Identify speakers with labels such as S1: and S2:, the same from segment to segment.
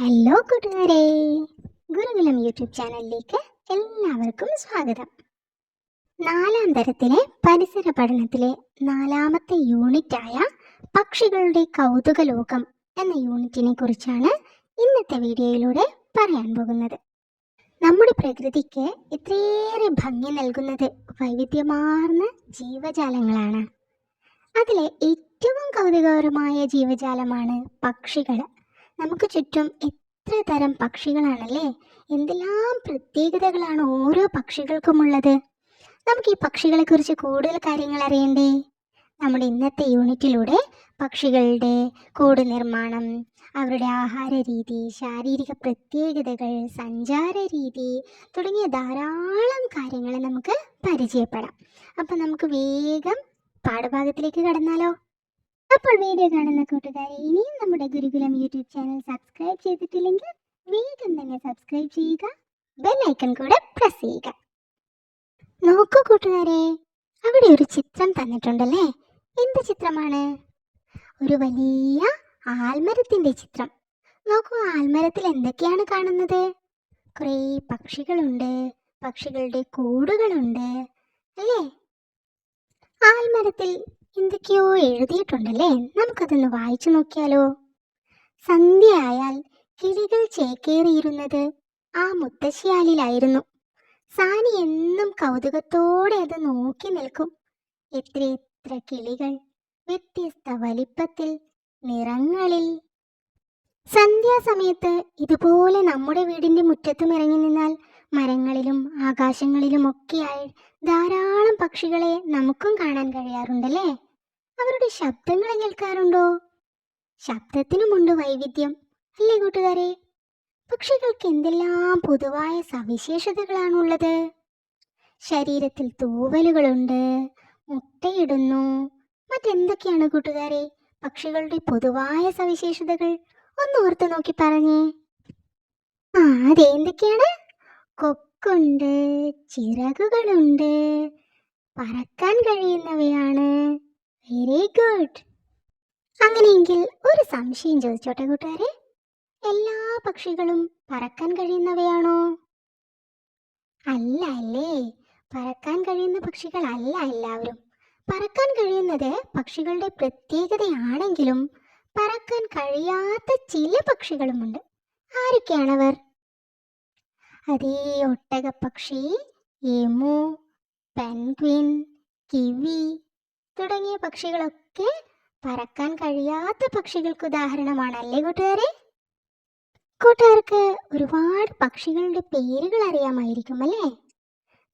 S1: Hello കൂട്ടുകാരെ. ഗുരുകുലം YouTube ചാനലിലേക്ക് എല്ലാവർക്കും സ്വാഗതം. നാലാം തരത്തിലെ പരിസര പഠനത്തിലെ നാലാമത്തെ യൂണിറ്റായ പക്ഷികളുടെ കൗതുക ലോകം എന്ന യൂണിറ്റിനെ കുറിച്ചാണ് ഇന്നത്തെ വീഡിയോയിലൂടെ പറയാൻ പോകുന്നത്. നമ്മുടെ പ്രകൃതിക്ക് ഇത്രയേറെ ഭംഗി നൽകുന്നത് വൈവിധ്യമാർന്ന ജീവജാലങ്ങളാണ്. അതിലെ ഏറ്റവും കൗതുകകരമായ ജീവജാലമാണ് പക്ഷികൾ നമുക്ക് ചുറ്റും എത്ര തരം പക്ഷികളാണല്ലേ? എന്തെല്ലാം പ്രത്യേകതകളാണ് ഓരോ പക്ഷികൾക്കുമുള്ളത്? നമുക്ക് ഈ പക്ഷികളെ കുറിച്ച് കൂടുതൽ കാര്യങ്ങൾ അറിയണ്ടേ? നമ്മുടെ ഇന്നത്തെ യൂണിറ്റിലൂടെ പക്ഷികളുടെ കൂട് നിർമ്മാണം അവരുടെ ആഹാര രീതി ശാരീരിക പ്രത്യേകതകൾ സഞ്ചാര രീതി തുടങ്ങിയ ധാരാളം കാര്യങ്ങൾ നമുക്ക് പരിചയപ്പെടാം. അപ്പം നമുക്ക് വേഗം പാഠഭാഗത്തിലേക്ക് കടന്നാലോ? അപ്പോൾ വീഡിയോ കാണുന്ന കൂട്ടുകാരെ ഇനിയും നമ്മുടെ ഗുരുകുലം യൂട്യൂബ് ചാനൽ സബ്സ്ക്രൈബ് ചെയ്തിട്ടില്ലെങ്കിൽ വേഗം തന്നെ സബ്സ്ക്രൈബ് ചെയ്യുക ബെൽ ഐക്കൺ കൂടെ പ്രസ് ചെയ്യുക. നോക്കൂ കൂട്ടുകാരെ അവിടെ ഒരു ചിത്രം തന്നിട്ടുണ്ടല്ലേ? എന്ത് ചിത്രമാണ്? ഒരു വലിയ ആൽമരത്തിന്റെ ചിത്രം. നോക്കൂ ആൽമരത്തിൽ എന്തൊക്കെയാണ് കാണുന്നത്? കുറേ പക്ഷികളുണ്ട് പക്ഷികളുടെ കൂടുകളുണ്ട് അല്ലേ? ആൽമരത്തിൽ എന്തൊക്കെയോ എഴുതിയിട്ടുണ്ടല്ലേ? നമുക്കതൊന്ന് വായിച്ചു നോക്കിയാലോ? സന്ധ്യയായാൽ കിളികൾ ചേക്കേറിയിരുന്നത് ആ മുത്തശ്ശിയാലിലായിരുന്നു. സാനി എന്നും കൗതുകത്തോടെ അത് നോക്കി നിൽക്കും. എത്ര എത്ര കിളികൾ വ്യത്യസ്ത വലിപ്പത്തിൽ നിറങ്ങളിൽ. സന്ധ്യാസമയത്ത് ഇതുപോലെ നമ്മുടെ വീടിന്റെ മുറ്റത്തും ഇറങ്ങി നിന്നാൽ മരങ്ങളിലും ആകാശങ്ങളിലും ഒക്കെയായി ധാരാളം പക്ഷികളെ നമുക്കും കാണാൻ കഴിയാറുണ്ടല്ലേ? അവരുടെ ശബ്ദങ്ങൾ കേൾക്കാറുണ്ടോ? ശബ്ദത്തിനുമുണ്ട് വൈവിധ്യം അല്ലേ കൂട്ടുകാരെ? പക്ഷികൾക്ക് എന്തെല്ലാം പൊതുവായ സവിശേഷതകളാണുള്ളത്? ശരീരത്തിൽ തൂവലുകളുണ്ട് മുട്ടയിടുന്നു. മറ്റെന്തൊക്കെയാണ് കൂട്ടുകാരെ? പക്ഷികളുടെ പൊതുവായ സവിശേഷതകൾ ഒന്ന് ഓർത്തു നോക്കി പറഞ്ഞേ. ആ അതെന്തൊക്കെയാണ് കൊക്കുണ്ട് ചിറകുകളുണ്ട് പറക്കാൻ കഴിയുന്നവയാണ്. വെരി ഗുഡ് അങ്ങനെയെങ്കിൽ ഒരു സംശയം ചോദിച്ചോട്ടെ കൂട്ടുകാരെ? എല്ലാ പക്ഷികളും പറക്കാൻ കഴിയുന്നവയാണോ? അല്ല അല്ലേ? പറക്കാൻ കഴിയുന്ന പക്ഷികളല്ല എല്ലാവരും. പറക്കാൻ കഴിയുന്നത് പക്ഷികളുടെ പ്രത്യേകതയാണെങ്കിലും പറക്കാൻ കഴിയാത്ത ചില പക്ഷികളുമുണ്ട്. ആരൊക്കെയാണവർ? അതേ ഒട്ടകപ്പക്ഷി എമു പെൻഗ്വിൻ കിവി തുടങ്ങിയ പക്ഷികളൊക്കെ പറക്കാൻ കഴിയാത്ത പക്ഷികൾക്ക് ഉദാഹരണമാണ് അല്ലേ കൂട്ടുകാരെ? കൂട്ടുകാർക്ക് ഒരുപാട് പക്ഷികളുടെ പേരുകൾ അറിയാമായിരിക്കും അല്ലേ?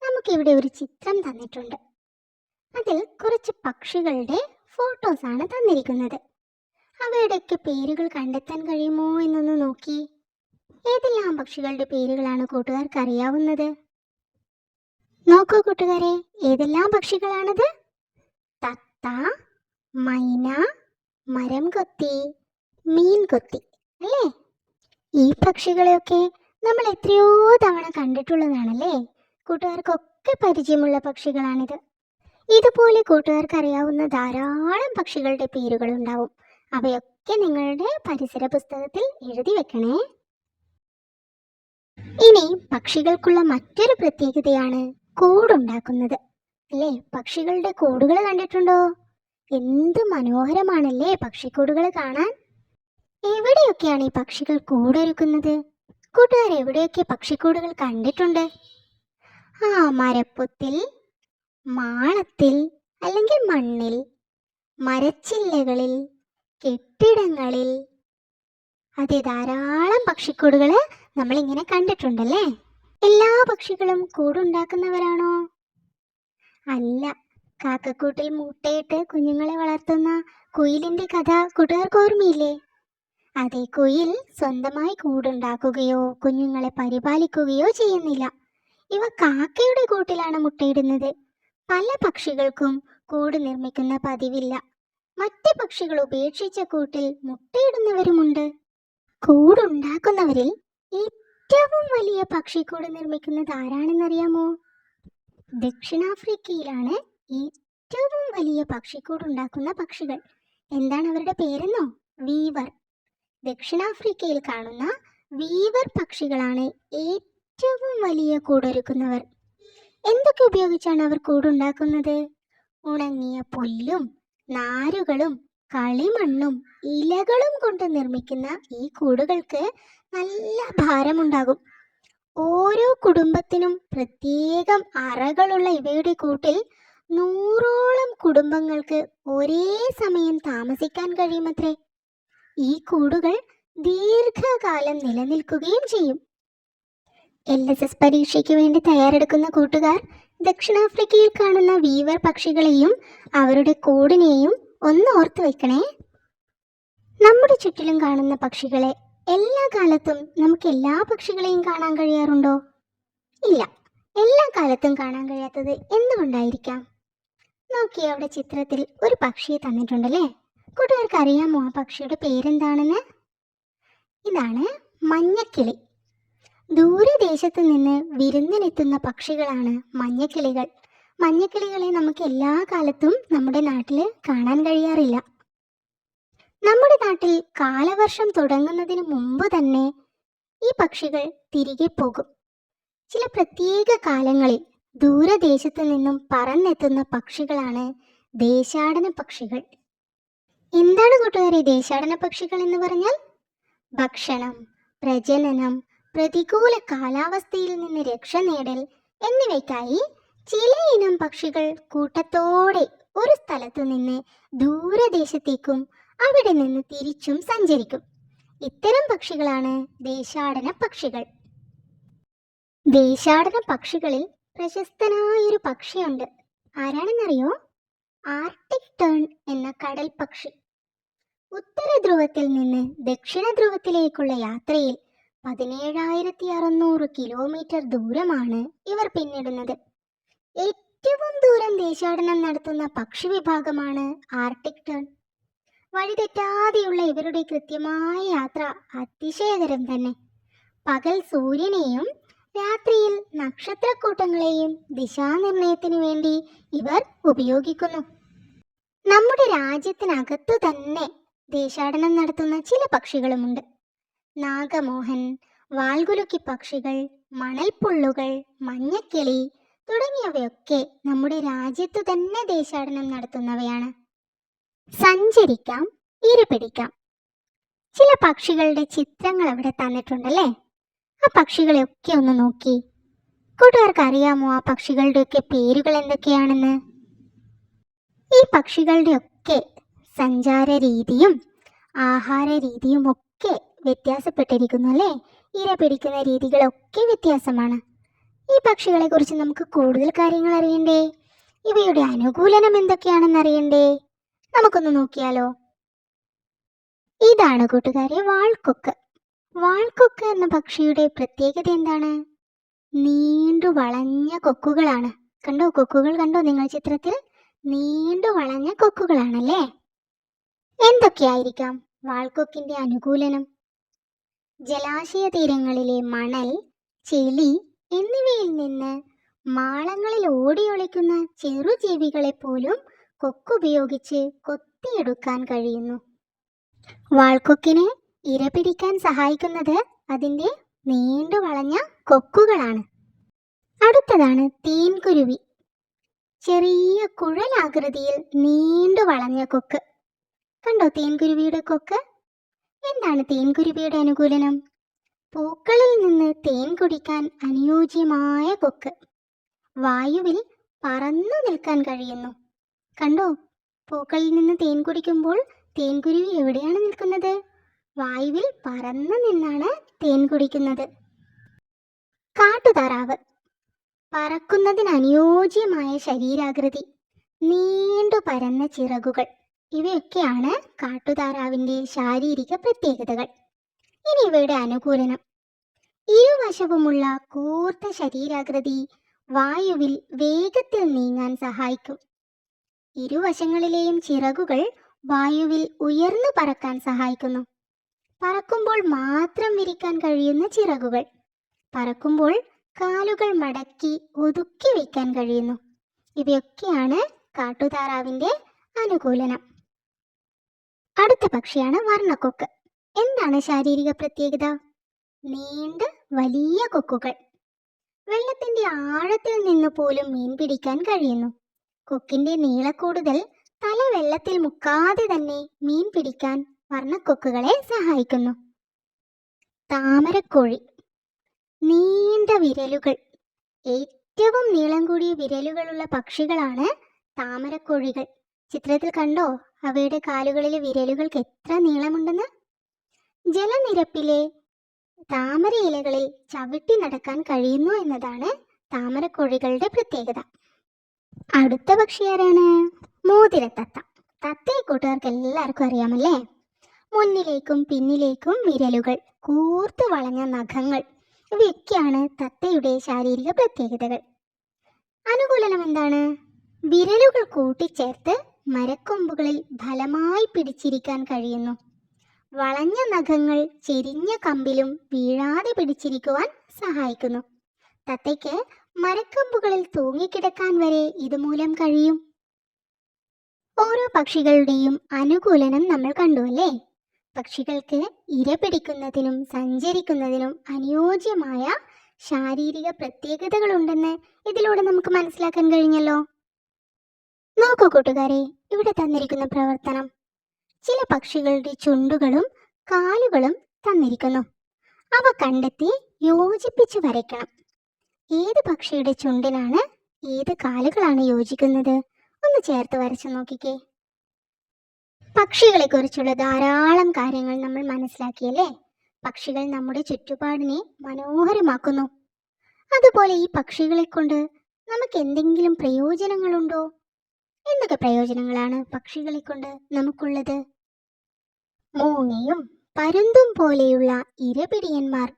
S1: നമുക്കിവിടെ ഒരു ചിത്രം തന്നിട്ടുണ്ട്. അതിൽ കുറച്ച് പക്ഷികളുടെ ഫോട്ടോസ് ആണ് തന്നിരിക്കുന്നത്. അവയുടെയൊക്കെ പേരുകൾ കണ്ടെത്താൻ കഴിയുമോ എന്നൊന്ന് നോക്കി. ഏതെല്ലാം പക്ഷികളുടെ പേരുകളാണ് കൂട്ടുകാർക്ക് അറിയാവുന്നത്? നോക്കൂ കൂട്ടുകാരെ ഏതെല്ലാം പക്ഷികളാണത്? മൈന മരം കൊത്തി മീൻ കൊത്തി അല്ലേ? ഈ പക്ഷികളെയൊക്കെ നമ്മൾ എത്രയോ തവണ കണ്ടിട്ടുള്ളതാണല്ലേ? കൂട്ടുകാർക്കൊക്കെ പരിചയമുള്ള പക്ഷികളാണിത്. ഇതുപോലെ കൂട്ടുകാർക്ക് അറിയാവുന്ന ധാരാളം പക്ഷികളുടെ പേരുകൾ ഉണ്ടാവും അവയൊക്കെ നിങ്ങളുടെ പരിസര പുസ്തകത്തിൽ എഴുതി വെക്കണേ. ഇനി പക്ഷികൾക്കുള്ള മറ്റൊരു പ്രത്യേകതയാണ് കൂടുണ്ടാക്കുന്നത്. അല്ലേ പക്ഷികളുടെ കൂടുകൾ കണ്ടിട്ടുണ്ടോ? എന്ത് മനോഹരമാണല്ലേ പക്ഷിക്കൂടുകൾ കാണാൻ? എവിടെയൊക്കെയാണ് ഈ പക്ഷികൾ കൂടൊരുക്കുന്നത്? കൂട്ടുകാർ എവിടെയൊക്കെ പക്ഷിക്കൂടുകൾ കണ്ടിട്ടുണ്ട്? ആ മരപ്പൊത്തിൽ മാളത്തിൽ അല്ലെങ്കിൽ മണ്ണിൽ മരച്ചില്ലകളിൽ കെട്ടിടങ്ങളിൽ. അതെ ധാരാളം പക്ഷിക്കൂടുകൾ നമ്മളിങ്ങനെ കണ്ടിട്ടുണ്ടല്ലേ? എല്ലാ പക്ഷികളും കൂടുണ്ടാക്കുന്നവരാണോ? അല്ല കാക്കക്കൂട്ടിൽ മുട്ടയിട്ട് കുഞ്ഞുങ്ങളെ വളർത്തുന്ന കുയിലിന്റെ കഥ കൂട്ടുകാർക്ക് ഓർമ്മയില്ലേ? അതെ കുയിൽ സ്വന്തമായി കൂടുണ്ടാക്കുകയോ കുഞ്ഞുങ്ങളെ പരിപാലിക്കുകയോ ചെയ്യുന്നില്ല. ഇവ കാക്കയുടെ കൂട്ടിലാണ് മുട്ടയിടുന്നത്. പല പക്ഷികൾക്കും കൂട് നിർമ്മിക്കുന്ന പതിവില്ല. മറ്റ് പക്ഷികൾ ഉപേക്ഷിച്ച കൂട്ടിൽ മുട്ടയിടുന്നവരുമുണ്ട്. കൂടുണ്ടാക്കുന്നവരിൽ ഏറ്റവും വലിയ പക്ഷിക്കൂട് നിർമ്മിക്കുന്നത് ആരാണെന്നറിയാമോ? ദക്ഷിണാഫ്രിക്കയിലാണ് ഏറ്റവും വലിയ പക്ഷിക്കൂട് ഉണ്ടാക്കുന്ന പക്ഷികൾ. എന്താണ് അവരുടെ പേരെന്നോ? വീവർ. ദക്ഷിണാഫ്രിക്കയിൽ കാണുന്ന വീവർ പക്ഷികളാണ് ഏറ്റവും വലിയ കൂടൊരുക്കുന്നവർ. എന്തൊക്കെ ഉപയോഗിച്ചാണ് അവർ കൂടുണ്ടാക്കുന്നത്? ഉണങ്ങിയ പുല്ലും നാരുകളും കളിമണ്ണും ഇലകളും കൊണ്ട് നിർമ്മിക്കുന്ന ഈ കൂടുകൾക്ക് നല്ല ഭാരമുണ്ടാകും. ഓരോ കുടുംബത്തിനും പ്രത്യേകം അറകളുള്ള ഇവയുടെ കൂട്ടിൽ നൂറോളം കുടുംബങ്ങൾക്ക് ഒരേ സമയം താമസിക്കാൻ കഴിയുമത്രേ? ഈ കൂടുകൾ ദീർഘകാലം നിലനിൽക്കുകയും ചെയ്യും. എൽ എസ് എസ് പരീക്ഷയ്ക്ക് വേണ്ടി തയ്യാറെടുക്കുന്ന കൂട്ടുകാർ ദക്ഷിണാഫ്രിക്കയിൽ കാണുന്ന വീവർ പക്ഷികളെയും അവരുടെ കൂടിനെയും ഒന്ന് ഓർത്തു വെക്കണേ. നമ്മുടെ ചുറ്റിലും കാണുന്ന പക്ഷികളെ എല്ലാ കാലത്തും നമുക്ക് എല്ലാ പക്ഷികളെയും കാണാൻ കഴിയാറുണ്ടോ? ഇല്ല. എല്ലാ കാലത്തും കാണാൻ കഴിയാത്തത് എന്തുകൊണ്ടായിരിക്കാം? നോക്കി അവിടെ ചിത്രത്തിൽ ഒരു പക്ഷിയെ തന്നിട്ടുണ്ടല്ലേ? കൂട്ടുകാർക്ക് അറിയാമോ ആ പക്ഷിയുടെ പേരെന്താണെന്ന്? ഇതാണ് മഞ്ഞക്കിളി. ദൂരദേശത്ത് നിന്ന് വിരുന്നിനെത്തുന്ന പക്ഷികളാണ് മഞ്ഞക്കിളികൾ. മഞ്ഞക്കിളികളെ നമുക്ക് എല്ലാ കാലത്തും നമ്മുടെ നാട്ടിൽ കാണാൻ കഴിയാറില്ല. നമ്മുടെ നാട്ടിൽ കാലവർഷം തുടങ്ങുന്നതിന് മുമ്പ് തന്നെ ഈ പക്ഷികൾ തിരികെ പോകും. ചില പ്രത്യേക കാലങ്ങളിൽ ദൂരദേശത്തു നിന്നും പറന്നെത്തുന്ന പക്ഷികളാണ് ദേശാടന പക്ഷികൾ. എന്താണ് കൂട്ടുകാരെ ദേശാടന പക്ഷികൾ എന്ന് പറഞ്ഞാൽ? ഭക്ഷണം പ്രജനനം പ്രതികൂല കാലാവസ്ഥയിൽ നിന്ന് രക്ഷ നേടൽ എന്നിവയ്ക്കായി ചില ഇനം പക്ഷികൾ കൂട്ടത്തോടെ ഒരു സ്ഥലത്തു നിന്ന് ദൂരദേശത്തേക്കും അവിടെ നിന്ന് തിരിച്ചും സഞ്ചരിക്കും. ഇത്തരം പക്ഷികളാണ് ദേശാടന പക്ഷികൾ. ദേശാടന പക്ഷികളിൽ പ്രശസ്തനായൊരു പക്ഷിയുണ്ട്. ആരാണെന്നറിയോ? ആർട്ടിക് ടേൺ എന്ന കടൽ പക്ഷി. ഉത്തര ധ്രുവത്തിൽ നിന്ന് ദക്ഷിണ ധ്രുവത്തിലേക്കുള്ള യാത്രയിൽ പതിനേഴായിരത്തി അറുന്നൂറ് കിലോമീറ്റർ ദൂരമാണ് ഇവർ പിന്നിടുന്നത്. ഏറ്റവും ദൂരം ദേശാടനം നടത്തുന്ന പക്ഷി വിഭാഗമാണ് ആർട്ടിക് ടേൺ. വഴിതെറ്റാതെയുള്ള ഇവരുടെ കൃത്യമായ യാത്ര അതിശയകരം തന്നെ. പകൽ സൂര്യനെയും രാത്രിയിൽ നക്ഷത്രക്കൂട്ടങ്ങളെയും ദിശാനിർണയത്തിന് വേണ്ടി ഇവർ ഉപയോഗിക്കുന്നു. നമ്മുടെ രാജ്യത്തിനകത്തു തന്നെ ദേശാടനം നടത്തുന്ന ചില പക്ഷികളുമുണ്ട്. നാഗമോഹൻ വാൽകുലുക്കി പക്ഷികൾ മണൽപ്പുള്ളുകൾ മഞ്ഞക്കിളി തുടങ്ങിയവയൊക്കെ നമ്മുടെ രാജ്യത്തു തന്നെ ദേശാടനം നടത്തുന്നവയാണ്. സഞ്ചരിക്കാം ഇരപിടിക്കാം ചില പക്ഷികളുടെ ചിത്രങ്ങൾ അവിടെ തന്നിട്ടുണ്ടല്ലേ? ആ പക്ഷികളെയൊക്കെ ഒന്ന് നോക്കി. കൂട്ടുകാർക്ക് അറിയാമോ ആ പക്ഷികളുടെയൊക്കെ പേരുകൾ എന്തൊക്കെയാണെന്ന്? ഈ പക്ഷികളുടെയൊക്കെ സഞ്ചാര രീതിയും ആഹാര രീതിയും ഒക്കെ വ്യത്യാസപ്പെട്ടിരിക്കുന്നു അല്ലേ? ഇര പിടിക്കുന്ന രീതികളൊക്കെ വ്യത്യാസമാണ്. ഈ പക്ഷികളെ കുറിച്ച് നമുക്ക് കൂടുതൽ കാര്യങ്ങൾ അറിയണ്ടേ? ഇവയുടെ അനുകൂലനം എന്തൊക്കെയാണെന്ന് അറിയണ്ടേ? നമുക്കൊന്ന് നോക്കിയാലോ. ഇതാണ് കൂട്ടുകാരെ വാൾക്കൊക്ക്. വാൾക്കൊക്ക് എന്ന പക്ഷിയുടെ പ്രത്യേകത എന്താണ്? നീണ്ടു വളഞ്ഞ കൊക്കുകളാണ്. കണ്ടോ? കൊക്കുകൾ കണ്ടോ നിങ്ങൾ ചിത്രത്തിൽ? നീണ്ടു വളഞ്ഞ കൊക്കുകളാണല്ലേ? എന്തൊക്കെയായിരിക്കാം വാൾക്കൊക്കിന്റെ അനുകൂലനം? ജലാശയ തീരങ്ങളിലെ മണൽ ചെളി എന്നിവയിൽ നിന്ന് മാളങ്ങളിൽ ഓടിയൊളിക്കുന്ന ചെറുജീവികളെ പോലും കൊക്കുപയോഗിച്ച് കൊത്തിയെടുക്കാൻ കഴിയുന്നു. വാൾക്കൊക്കിനെ ഇര പിടിക്കാൻ സഹായിക്കുന്നത് അതിന്റെ നീണ്ടു വളഞ്ഞ കൊക്കുകളാണ്. അടുത്തതാണ് തേൻകുരുവി. ചെറിയ കുഴലാകൃതിയിൽ നീണ്ടു വളഞ്ഞ കൊക്ക്. കണ്ടോ തേൻകുരുവിയുടെ കൊക്ക്? എന്താണ് തേൻകുരുവിയുടെ അനുകൂലനം? പൂക്കളിൽ നിന്ന് തേൻ കുടിക്കാൻ അനുയോജ്യമായ കൊക്ക്. വായുവിൽ പറന്നു നിൽക്കാൻ കഴിയുന്നു. കണ്ടോ? പൂക്കളിൽ നിന്ന് തേൻ കുടിക്കുമ്പോൾ തേൻകുരുവി എവിടെയാണ് നിൽക്കുന്നത്? വായുവിൽ പറന്നു നിന്നാണ് തേൻ കുടിക്കുന്നത്. കാട്ടുതാറാവ്. പറക്കുന്നതിന് അനുയോജ്യമായ ശരീരാകൃതി. നീണ്ടു പരന്ന ചിറകുകൾ. ഇവയൊക്കെയാണ് കാട്ടുതാറാവിന്റെ ശാരീരിക പ്രത്യേകതകൾ. ഇനി ഇവയുടെ അനുകൂലനം. ഇരുവശവുമുള്ള കൂർത്ത ശരീരാകൃതി വായുവിൽ വേഗത്തിൽ നീങ്ങാൻ സഹായിക്കും. ഇരുവശങ്ങളിലെയും ചിറകുകൾ വായുവിൽ ഉയർന്നു പറക്കാൻ സഹായിക്കുന്നു. പറക്കുമ്പോൾ മാത്രം വിരിക്കാൻ കഴിയുന്ന ചിറകുകൾ. പറക്കുമ്പോൾ കാലുകൾ മടക്കി ഒതുക്കി വയ്ക്കാൻ കഴിയുന്നു. ഇവയൊക്കെയാണ് കാട്ടുതാറാവിന്റെ അനുകൂലനം. അടുത്ത പക്ഷിയാണ് വർണക്കൊക്ക്. എന്താണ് ശാരീരിക പ്രത്യേകത? നീണ്ട വലിയ കൊക്കുകൾ. വെള്ളത്തിന്റെ ആഴത്തിൽ നിന്ന് പോലും മീൻ പിടിക്കാൻ കഴിയുന്നു. കൊക്കിന്റെ നീളക്കൂടുതൽ തല വെള്ളത്തിൽ മുക്കാതെ തന്നെ മീൻ പിടിക്കാൻ വർണക്കൊക്കുകളെ സഹായിക്കുന്നു. താമരക്കോഴി. നീണ്ട വിരലുകൾ. ഏറ്റവും നീളം കൂടിയ വിരലുകളുള്ള പക്ഷികളാണ് താമരക്കോഴികൾ. ചിത്രത്തിൽ കണ്ടോ? അവയുടെ കാലുകളിലെ വിരലുകൾക്ക് എത്ര നീളമുണ്ടെന്ന്? ജലനിരപ്പിലെ താമര ഇലകളിൽ ചവിട്ടി നടക്കാൻ കഴിയുന്നു എന്നതാണ് താമരക്കോഴികളുടെ പ്രത്യേകത. അടുത്ത പക്ഷി ആരാണ്? മോതിര തത്ത. തത്തയെ കൂട്ടുകാർക്ക് എല്ലാവർക്കും അറിയാമല്ലേ? മുന്നിലേക്കും പിന്നിലേക്കും വിരലുകൾ കൂർത്തു വളഞ്ഞ നഖങ്ങൾ ഇവയൊക്കെയാണ് തത്തയുടെ ശാരീരിക പ്രത്യേകതകൾ. അനുകൂലനം എന്താണ്? വിരലുകൾ കൂട്ടിച്ചേർത്ത് മരക്കൊമ്പുകളിൽ ഫലമായി പിടിച്ചിരിക്കാൻ കഴിയുന്നു. വളഞ്ഞ നഖങ്ങൾ ചെരിഞ്ഞ കമ്പിലും വീഴാതെ പിടിച്ചിരിക്കുവാൻ സഹായിക്കുന്നു. തത്തയ്ക്ക് മരക്കമ്പുകളിൽ തൂങ്ങിക്കിടക്കാൻ വരെ ഇതുമൂലം കഴിയും. ഓരോ പക്ഷികളുടെയും അനുകൂലനം നമ്മൾ കണ്ടു അല്ലേ? പക്ഷികൾക്ക് ഇര പിടിക്കുന്നതിനും സഞ്ചരിക്കുന്നതിനും അനുയോജ്യമായ ശാരീരിക പ്രത്യേകതകളുണ്ടെന്ന് ഇതിലൂടെ നമുക്ക് മനസ്സിലാക്കാൻ കഴിഞ്ഞല്ലോ. നോക്കൂ കൂട്ടുകാരെ ഇവിടെ തന്നിരിക്കുന്ന പ്രവർത്തനം. ചില പക്ഷികളുടെ ചുണ്ടുകളും കാലുകളും തന്നിരിക്കുന്നു. അവ കണ്ടെത്തി യോജിപ്പിച്ച് വരയ്ക്കണം. ഏത് പക്ഷിയുടെ ചുണ്ടിലാണ് ഏത് കാലുകളാണ് യോജിക്കുന്നത്? ഒന്ന് ചേർത്ത് വരച്ചു നോക്കിക്കേ. പക്ഷികളെ കുറിച്ചുള്ള ധാരാളം കാര്യങ്ങൾ നമ്മൾ മനസ്സിലാക്കിയല്ലേ? പക്ഷികൾ നമ്മുടെ ചുറ്റുപാടിനെ മനോഹരമാക്കുന്നു. അതുപോലെ ഈ പക്ഷികളെ കൊണ്ട് നമുക്ക് എന്തെങ്കിലും പ്രയോജനങ്ങളുണ്ടോ? എന്തൊക്കെ പ്രയോജനങ്ങളാണ് പക്ഷികളെ കൊണ്ട് നമുക്കുള്ളത്? മൂങ്ങയും പരുന്തും പോലെയുള്ള ഇരപിടിയന്മാർ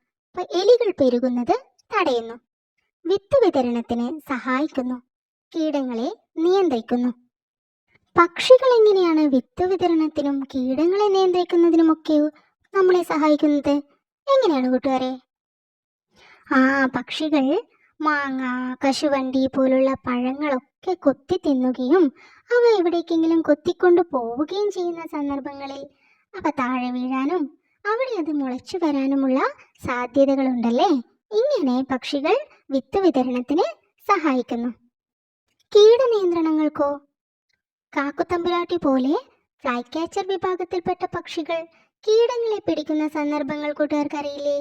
S1: എലികൾ പെരുകുന്നത് തടയുന്നു. വിത്ത് വിതരണത്തിന് സഹായിക്കുന്നു. കീടങ്ങളെ നിയന്ത്രിക്കുന്നു. പക്ഷികൾ എങ്ങനെയാണ് വിത്ത് വിതരണത്തിനും കീടങ്ങളെ നിയന്ത്രിക്കുന്നതിനുമൊക്കെ നമ്മളെ സഹായിക്കുന്നത്? എങ്ങനെയാണ് കൂട്ടുകാരെ? ആ പക്ഷികൾ മാങ്ങ കശുവണ്ടി പോലുള്ള പഴങ്ങളൊക്കെ കൊത്തി തിന്നുകയും അവ എവിടേക്കെങ്കിലും കൊത്തിക്കൊണ്ടു പോവുകയും ചെയ്യുന്ന സന്ദർഭങ്ങളിൽ അവ താഴെ വീഴാനും അവിടെ അത് മുളച്ചു വരാനുമുള്ള സാധ്യതകളുണ്ടല്ലേ? ഇങ്ങനെ പക്ഷികൾ വിത്ത് വിതരണത്തിന് സഹായിക്കുന്നു. കീടനിയന്ത്രണങ്ങൾക്കോ? കാക്കുത്തമ്പുരാട്ടി പോലെ ഫ്ലൈ ക്യാച്ചർ വിഭാഗത്തിൽപ്പെട്ട പക്ഷികൾ കീടങ്ങളെ പിടിക്കുന്ന സന്ദർഭങ്ങൾ കൂട്ടുകാർക്കറിയില്ലേ?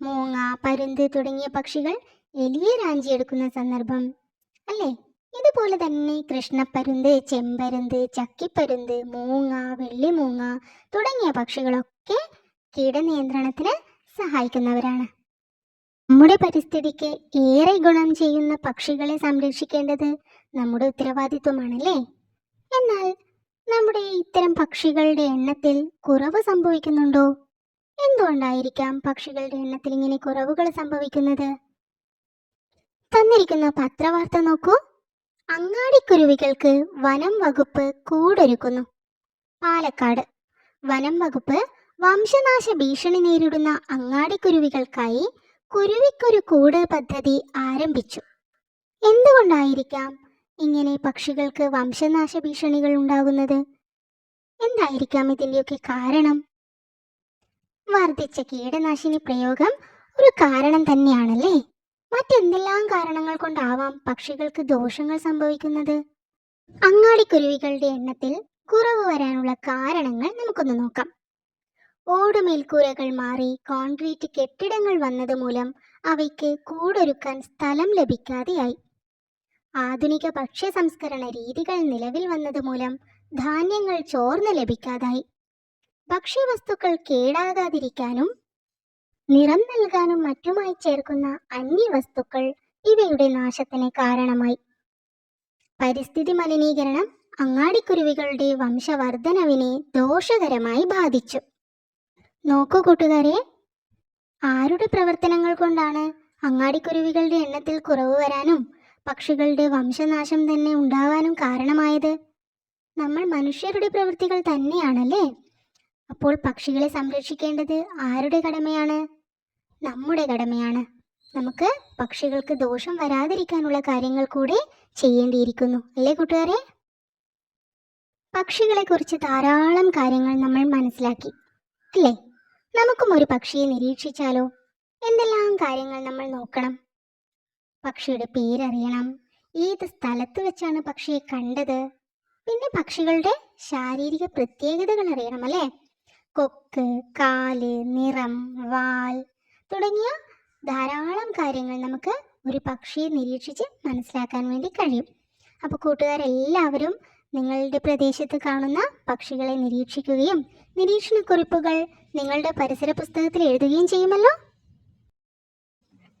S1: മൂങ്ങ പരുന്ത് തുടങ്ങിയ പക്ഷികൾ എലിയെ റാഞ്ചിയെടുക്കുന്ന സന്ദർഭം അല്ലേ? ഇതുപോലെ തന്നെ കൃഷ്ണപ്പരുന്ത് ചെമ്പരുന്ത് ചക്കിപ്പരുന്ത് മൂങ്ങ വെള്ളിമൂങ്ങ തുടങ്ങിയ പക്ഷികളൊക്കെ കീടനിയന്ത്രണത്തിന് സഹായിക്കുന്നവരാണ്. നമ്മുടെ പരിസ്ഥിതിക്ക് ഏറെ ഗുണം ചെയ്യുന്ന പക്ഷികളെ സംരക്ഷിക്കേണ്ടത് നമ്മുടെ ഉത്തരവാദിത്വമാണല്ലേ? എന്നാൽ നമ്മുടെ ഇത്തരം പക്ഷികളുടെ എണ്ണത്തിൽ കുറവ് സംഭവിക്കുന്നുണ്ടോ? എന്തുകൊണ്ടായിരിക്കാം പക്ഷികളുടെ എണ്ണത്തിൽ ഇങ്ങനെ കുറവുകൾ സംഭവിക്കുന്നത്? തന്നിരിക്കുന്ന പത്രവാർത്ത നോക്കൂ. അങ്ങാടിക്കുരുവികൾക്ക് വനം വകുപ്പ് കൂടൊരുക്കുന്നു. പാലക്കാട്. വനം വകുപ്പ് വംശനാശ ഭീഷണി നേരിടുന്ന അങ്ങാടിക്കുരുവികൾക്കായി കുരുവിക്കൊരു കൂട് പദ്ധതി ആരംഭിച്ചു. എന്തുകൊണ്ടായിരിക്കാം ഇങ്ങനെ പക്ഷികൾക്ക് വംശനാശ ഭീഷണികൾ ഉണ്ടാകുന്നത്? എന്തായിരിക്കാം ഇതിന്റെയൊക്കെ കാരണം? വർദ്ധിച്ച കീടനാശിനി പ്രയോഗം ഒരു കാരണം തന്നെയാണല്ലേ? മറ്റെന്തെല്ലാം കാരണങ്ങൾ കൊണ്ടാവാം പക്ഷികൾക്ക് ദോഷങ്ങൾ സംഭവിക്കുന്നത്? അങ്ങാടിക്കുരുവികളുടെ എണ്ണത്തിൽ കുറവ് വരാനുള്ള കാരണങ്ങൾ നമുക്കൊന്ന് നോക്കാം. ഓടുമേൽക്കൂരകൾ മാറി കോൺക്രീറ്റ് കെട്ടിടങ്ങൾ വന്നതുമൂലം അവയ്ക്ക് കൂടൊരുക്കാൻ സ്ഥലം ലഭിക്കാതെയായി. ആധുനിക ഭക്ഷ്യ സംസ്കരണ രീതികൾ നിലവിൽ വന്നതുമൂലം ധാന്യങ്ങൾ ചോർന്ന് ലഭിക്കാതായി. ഭക്ഷ്യവസ്തുക്കൾ കേടാകാതിരിക്കാനും നിറം നൽകാനും മറ്റുമായി ചേർക്കുന്ന അന്യവസ്തുക്കൾ ഇവയുടെ നാശത്തിന് കാരണമായി. പരിസ്ഥിതി മലിനീകരണം അങ്ങാടിക്കുരുവികളുടെ വംശവർദ്ധനവിനെ ദോഷകരമായി ബാധിച്ചു. നോക്കൂ കൂട്ടുകാരെ. ആരുടെ പ്രവർത്തനങ്ങൾ കൊണ്ടാണ് അങ്ങാടിക്കുരുവികളുടെ എണ്ണത്തിൽ കുറവ് വരാനും പക്ഷികളുടെ വംശനാശം തന്നെ ഉണ്ടാവാനും കാരണമായത്? നമ്മൾ മനുഷ്യരുടെ പ്രവൃത്തികൾ തന്നെയാണല്ലേ? അപ്പോൾ പക്ഷികളെ സംരക്ഷിക്കേണ്ടത് ആരുടെ കടമയാണ്? നമ്മുടെ കടമയാണ്. നമുക്ക് പക്ഷികൾക്ക് ദോഷം വരാതിരിക്കാനുള്ള കാര്യങ്ങൾ കൂടി ചെയ്യേണ്ടിയിരിക്കുന്നു. അല്ലേ കൂട്ടുകാരെ? പക്ഷികളെക്കുറിച്ച് ധാരാളം കാര്യങ്ങൾ നമ്മൾ മനസ്സിലാക്കി. അല്ലേ? നമുക്കും ഒരു പക്ഷിയെ നിരീക്ഷിച്ചാലോ? എന്തെല്ലാം കാര്യങ്ങൾ നമ്മൾ നോക്കണം? പക്ഷിയുടെ പേരറിയണം. ഏത് സ്ഥലത്ത് വെച്ചാണ് പക്ഷിയെ കണ്ടത്? പിന്നെ പക്ഷികളുടെ ശാരീരിക പ്രത്യേകതകൾ അറിയണം അല്ലേ? കൊക്ക് കാൽ നിറം വാൽ തുടങ്ങിയ ധാരാളം കാര്യങ്ങൾ നമുക്ക് ഒരു പക്ഷിയെ നിരീക്ഷിച്ച് മനസ്സിലാക്കാൻ വേണ്ടി കഴിയും. അപ്പോൾ കൂട്ടുകാരെല്ലാവരും നിങ്ങളുടെ പ്രദേശത്ത് കാണുന്ന പക്ഷികളെ നിരീക്ഷിക്കുകയും നിരീക്ഷണക്കുറിപ്പുകൾ നിങ്ങളുടെ പരിസര പുസ്തകത്തിൽ എഴുതുകയും ചെയ്യുമല്ലോ?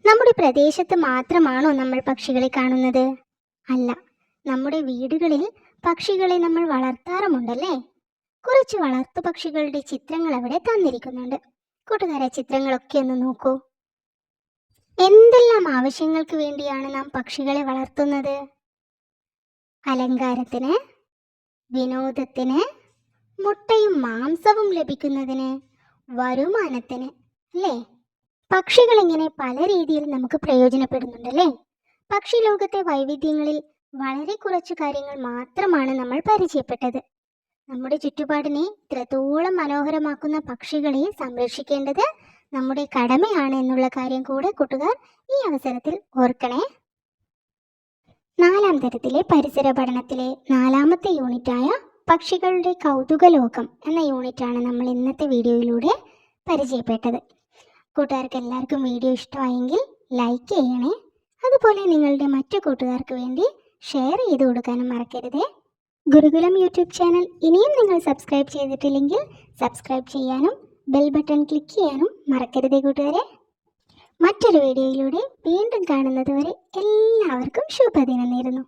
S1: നമ്മുടെ പ്രദേശത്ത് മാത്രമാണോ നമ്മൾ പക്ഷികളെ കാണുന്നത്? അല്ല നമ്മുടെ വീടുകളിൽ പക്ഷികളെ നമ്മൾ വളർത്താറുമുണ്ടല്ലേ? കുറച്ച് വളർത്തു പക്ഷികളുടെ ചിത്രങ്ങൾ അവിടെ തന്നിരിക്കുന്നുണ്ട്. കൂട്ടുകാരെ ചിത്രങ്ങളൊക്കെ ഒന്ന് നോക്കൂ. എന്തെല്ലാം ആവശ്യങ്ങൾക്ക് വേണ്ടിയാണ് നാം പക്ഷികളെ വളർത്തുന്നത്? അലങ്കാരത്തിന് വിനോദത്തിന് മുട്ടയും മാംസവും ലഭിക്കുന്നതിന് വരുമാനത്തിന് അല്ലേ? പക്ഷികൾ ഇങ്ങനെ പല രീതിയിൽ നമുക്ക് പ്രയോജനപ്പെടുന്നുണ്ടല്ലേ? പക്ഷി ലോകത്തെ വൈവിധ്യങ്ങളിൽ വളരെ കുറച്ച് കാര്യങ്ങൾ മാത്രമാണ് നമ്മൾ പരിചയപ്പെട്ടത്. നമ്മുടെ ചുറ്റുപാടിനെ ഇത്രത്തോളം മനോഹരമാക്കുന്ന പക്ഷികളെ സംരക്ഷിക്കേണ്ടത് നമ്മുടെ കടമയാണ് എന്നുള്ള കാര്യം കൂടെ കൂട്ടുകാർ ഈ അവസരത്തിൽ ഓർക്കണേ. നാലാം തരത്തിലെ പരിസര പഠനത്തിലെ നാലാമത്തെ യൂണിറ്റായ പക്ഷികളുടെ കൗതുക ലോകം എന്ന യൂണിറ്റാണ് നമ്മൾ ഇന്നത്തെ വീഡിയോയിലൂടെ പരിചയപ്പെട്ടത്. കൂട്ടുകാർക്ക് എല്ലാവർക്കും വീഡിയോ ഇഷ്ടമായെങ്കിൽ ലൈക്ക് ചെയ്യണേ. അതുപോലെ നിങ്ങളുടെ മറ്റു കൂട്ടുകാർക്ക് വേണ്ടി ഷെയർ ചെയ്ത് കൊടുക്കാനും മറക്കരുതേ. ഗുരുകുലം യൂട്യൂബ് ചാനൽ ഇനിയും നിങ്ങൾ സബ്സ്ക്രൈബ് ചെയ്തിട്ടില്ലെങ്കിൽ സബ്സ്ക്രൈബ് ചെയ്യാനും ബെൽ ബട്ടൺ ക്ലിക്ക് ചെയ്യാനും മറക്കരുതേ കൂട്ടുകാരെ. മറ്റൊരു വീഡിയോയിലൂടെ വീണ്ടും കാണുന്നതുവരെ എല്ലാവർക്കും ശുഭദിനം നേരുന്നു.